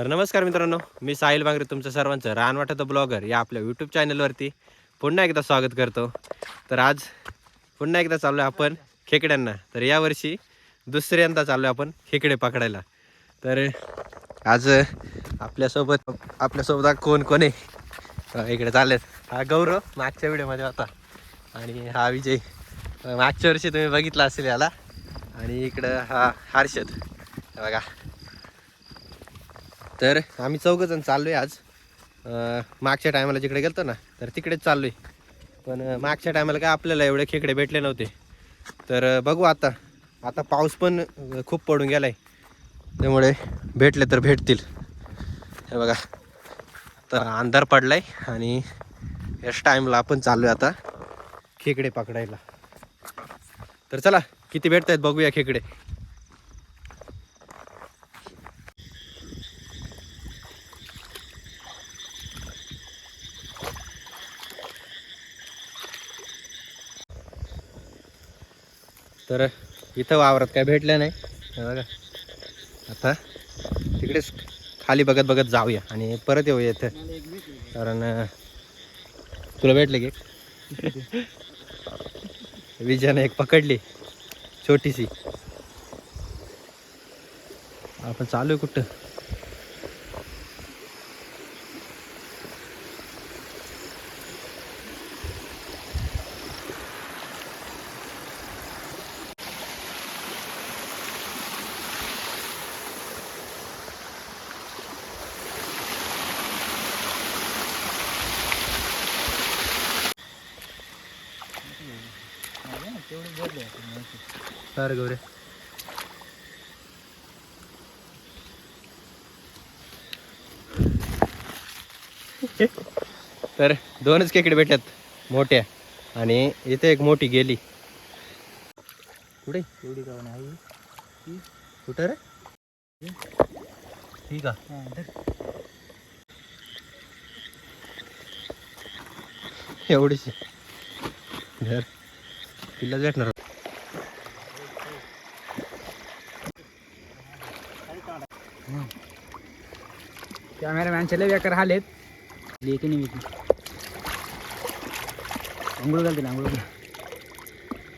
तर नमस्कार मित्रांनो मी साहिल बांगरे तुमचं सर्वांचं रानवाटाचं ब्लॉगर या आपल्या यूट्यूब चॅनलवरती पुन्हा एकदा स्वागत करतो. तर आज पुन्हा एकदा चाललो आहे आपण खेकड्यांना. तर यावर्षी दुसऱ्यांदा चाललो आहे आपण खेकडे पकडायला. तर आज आपल्यासोबत आपल्यासोबत कोण कोण आहे? इकडे चाललेत. हा गौरव मागच्या व्हिडिओमध्ये होता. आणि हा विजय. मागच्या वर्षी तुम्ही बघितला असेल याला. आणि इकडं हा हर्षद. बघा. तर आम्ही चौघजण चाललो आहे आज मागच्या टायमाला जिकडे गेलतो ना तर तिकडेच चाललो आहे पण मागच्या टायमाला काय आपल्याला एवढे खेकडे भेटले नव्हते. तर बघू आता. आता पाऊस पण खूप पडून गेला आहे त्यामुळे भेटले तर भेटतील. हे बघा. तर अंधार पडला आहे आणि याच टाईमला आपण चाललो आहे आता खेकडे पकडायला. तर चला किती भेटत आहेत बघूया खेकडे. तर इथं वावरात काय भेटलं नाही. बघा. आता तिकडेच खाली बघत बघत जाऊया आणि परत येऊया इथं. कारण तुला भेटले की विजयाने एक पकडली. छोटीशी. आपण चालू आहे कुठं? तर गौरे. तर दोनच केकडे भेटल्यात मोठ्या. आणि इथे एक मोठी गेली. कुठे? एवढी का नाही. कुठं रे? ठीक आहे. एवढीशी. धर. तिलाच भेटणार. कॅमेरामॅनचे लय बेकार हाल आहेत येते नाही मी आंघोळ घालते आंघोळ.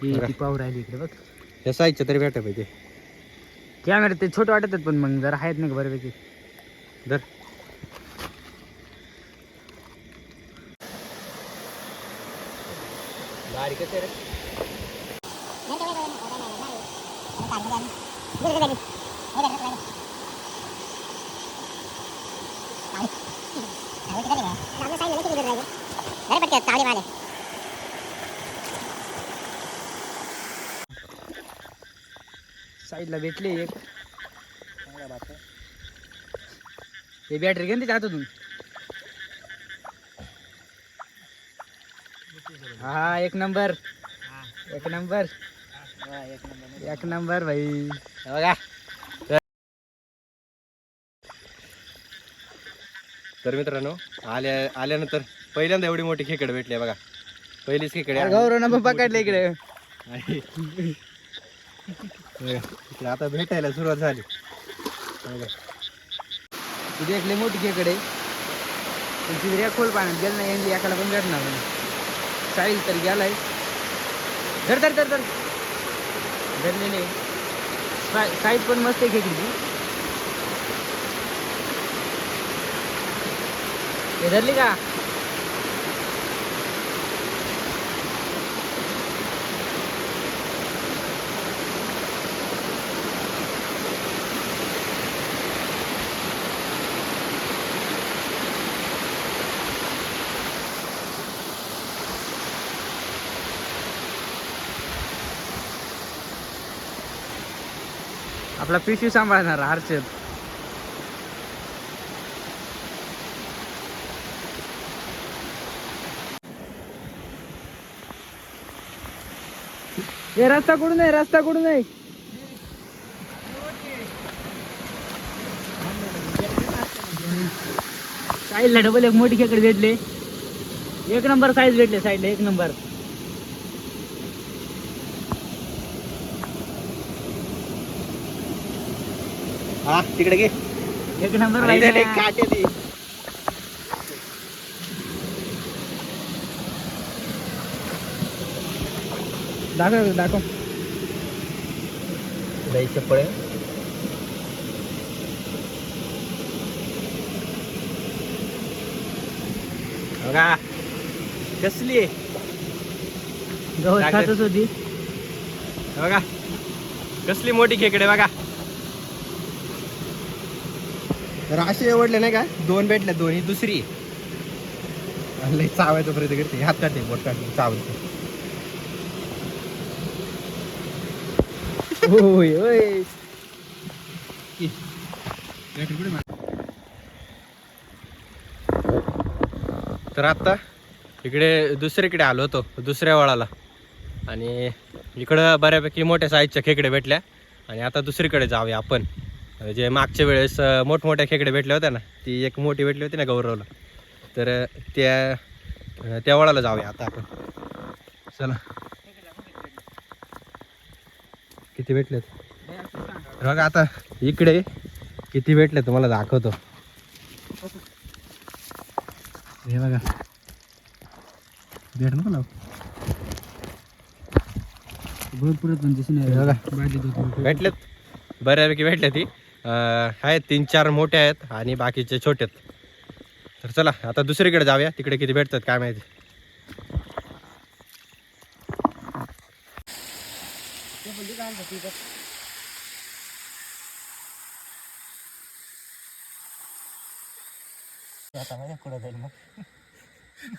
ही पाहू राहिली इकडे बघ. या साईजच्या तरी भेटा पाहिजे. कॅमेरा ते छोटे वाटत आहेत पण मग जरा आहेत का बऱ्यापैकी. धर. साईडला भेटले एक. हे बॅटरी घेऊन त्याच्या हातातून हा एक नंबर एक नंबर एक नंबर भाई. बघा तर- तर मित्रांनो आल्या आल्यानंतर पहिल्यांदा एवढी मोठी खेकडे भेटली बघा. पहिलीच खेकडे. गौरव पकडले इकडे. इकडे आता भेटायला सुरुवात झाली. बघा. तिथे एक लय मोठी खेकडे तिथे एक खोल पाण्यात गेलं नाही एकाला पण भेटणार नाही. साईल तर गेलाय. धर धर धर धर. धरलेले साईज पण मस्त आहे घेतली हे धरली का? आपला पिशवी सांभाळणार हर्षद. हे रस्ता कुठून आहे? रस्ता कुठून आहे? साईडला डबल एक मोठी खेकडे भेटले. एक नंबर साईज भेटले साईडला एक नंबर हा तिकडे घे एक नंबर आणि त्याने पाहिजे काटे ती. दाखव दाखव लई चप्पळ आहे. बघा कसली आहे गवत दाखव. खातच होती बघा कसली मोठी खेकडे बघा तर असे एवढले नाही का? दोन भेटले दोन्ही दुसरी. लई चावायचं प्रयत्न करते. हात काढते बोट काढते चावायचं होय होय. तर आता इकडे दुसरीकडे आलो होतो दुसऱ्या वळाला. आणि इकडं बऱ्यापैकी मोठ्या साईजच्या खेकडे भेटल्या. आणि आता दुसरीकडे जाऊया आपण. जे मागच्या वेळेस मोठमोठ्या खेकडे भेटल्या होत्या ना ती एक मोठी भेटली होती ना गौरवला. तर त्या त्या वळाला जाऊया आता आपण. चला. किती भेटलेत? बघा आता इकडे किती भेटले तुम्हाला दाखवतो. हे बघा. भेट लावू. भरपूर भेटलेत? बऱ्यापैकी भेटले ती. आहेत तीन चार मोठे आहेत आणि बाकीचे छोटे आहेत. तर चला आता दुसरीकडे जाऊया. तिकडे किती भेटतात काय माहिती.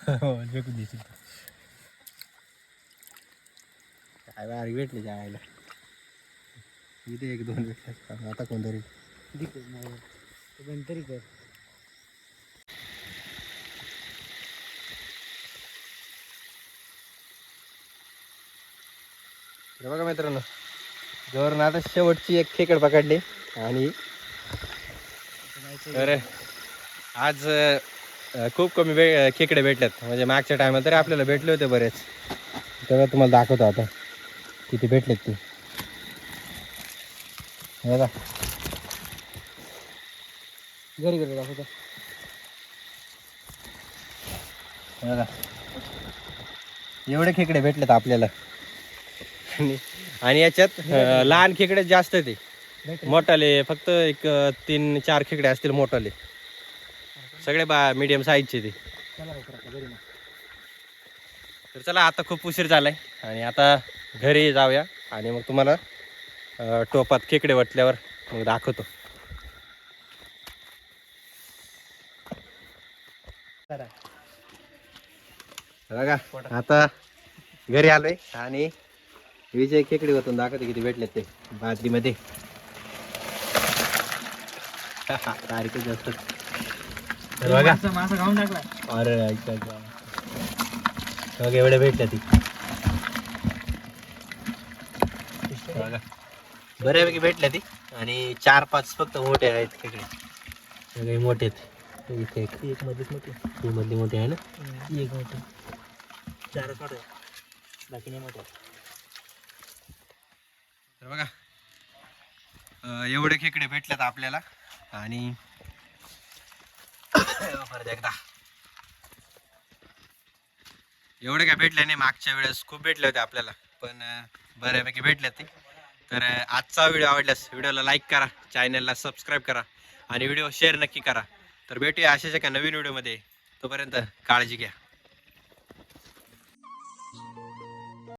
हो काय भेटले जायला. इथे एक दोन भेटले आता कोणतरी. दिक पण तरी कर. बघा मित्रांनो जवळ आता शेवटची एक खेकड पकडली आणि तर आज खूप कमी वे खेकडे भेटल्यात म्हणजे मागच्या टायमात तरी आपल्याला भेटले होते बरेच. तेव्हा तुम्हाला दाखवतो आता किती भेटलेत ते. बघा. घरी घरी दाखवतो बघा. एवढे खेकडे भेटलेत आपल्याला. आणि- आणि याच्यात अं, लहान खेकडे जास्त ते. मोठाले फक्त एक अं, तीन चार खेकडे असतील मोठाले. सगळे बा मीडियम साईजचे ते. तर चला आता खूप उशीर झालाय. आणि आता घरी जाऊया. आणि मग तुम्हाला टोपात खेकडे वटल्यावर मग दाखवतो. बघा आता घरी आलोय आणि विजय खेकडे वतून दाखवते किती भेटले ते बादलीमध्ये तारीखच जास्त. बघा. मासा मासा खाऊन टाकला. अरे एवढ्या भेटल्या ती. बऱ्यापैकी भेटल्या ती. आणि चार पाच फक्त मोठे आहेत खेकडे सगळे मोठे आहेत. इथे एक एक मधलीच मोठी. ही मधली मोठी आहे ना? एक मोठं. चारच मोठं बाकी नाही मोठं तर बघा एवढे खेकडे भेटल्यात आपल्याला. आणि परत एकदा. एवढे काय भेटले नाही. मागच्या वेळेस खूप भेटले होते आपल्याला. पण बऱ्यापैकी भेटले ते. तर आजचा व्हिडिओ आवडल्यास व्हिडिओला लाईक करा चॅनलला सबस्क्राईब करा आणि व्हिडिओ शेअर नक्की करा. तर भेटूया अशाच एका नवीन व्हिडिओमध्ये. तोपर्यंत काळजी घ्या.